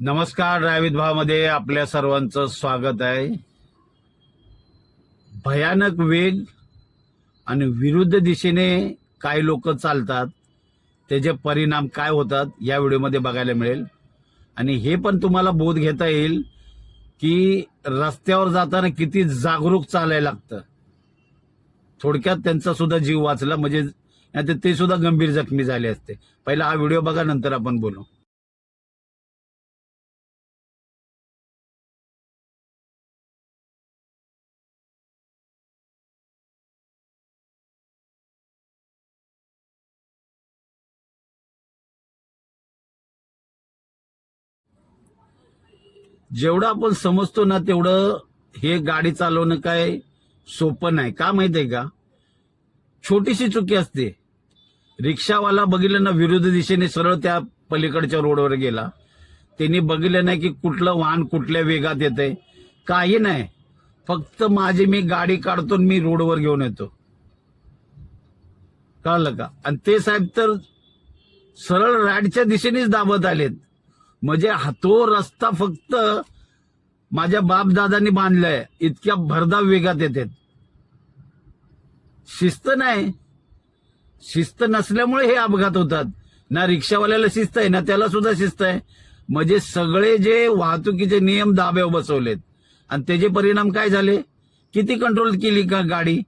नमस्कार ड्रायवित भावामध्ये आपल्या सर्वांचं स्वागत आहे. भयानक वेग आणि विरुद्ध दिशेने काय लोक चालतात. त्याचे परिणाम काय होतात या व्हिडिओमध्ये बघायला मिळेल. आणि हे पण तुम्हाला बोध घेता येईल की रस्त्यावर जाताना किती जागरूक चालायला लागतं. थोडक्यात त्यांचा सुद्धा जीव वाचला म्हणजे नाहीतर ते सुद्धा गंभीर जखमी झाले असते. पहिला हा व्हिडिओ बघा नंतर आपण बोलू. जेवढं आपण समजतो ना तेवढं हे गाडी चालवणं काय सोपं नाही. का माहितीये का? छोटीशी चुकी असते. रिक्षावाला बघितलं ना विरुद्ध दिशेने सरळ त्या पलीकडच्या रोडवर गेला. त्यांनी बघितलं नाही की कुठलं वाहन कुठल्या वेगात येतंय. काही नाही. फक्त माझी मी गाडी काढतो मी रोडवर घेऊन येतो. कळलं का? आणि ते साहेब तर सरळ राडच्या दिशेनेच दाबत आलेत. म्हणजे हा तो रस्ता फक्त माझ्या बाप दादांनी बांधलाय. इतक्या भरधाव वेगात येतात. शिस्त नाही. शिस्त नसल्यामुळे हे अपघात होतात. ना रिक्षावाल्याला शिस्त आहे ना त्याला सुद्धा शिस्त आहे. म्हणजे सगळे जे वाहतुकीचे नियम दाब्यावर बसवलेत. आणि त्याचे परिणाम काय झाले? किती कंट्रोल केली का गाडी?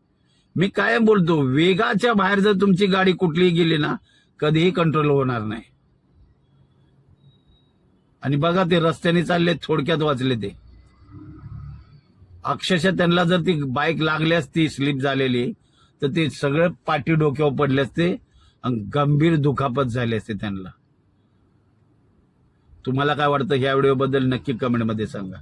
मी कायम बोलतो वेगाच्या बाहेर जर तुमची गाडी कुठलीही गेली ना कधीही कंट्रोल होणार नाही. आणि बघा ते रस्त्याने चालले थोडक्यात वाचले ते. अक्षरशः त्यांना जर ती बाईक लागली असती स्लिप झालेली तर ते सगळं पाठी डोक्यावर पडले असते आणि गंभीर दुखापत झाले असते त्यांना. तुम्हाला काय वाटतं? ह्या व्हिडिओबद्दल नक्की कमेंटमध्ये सांगा.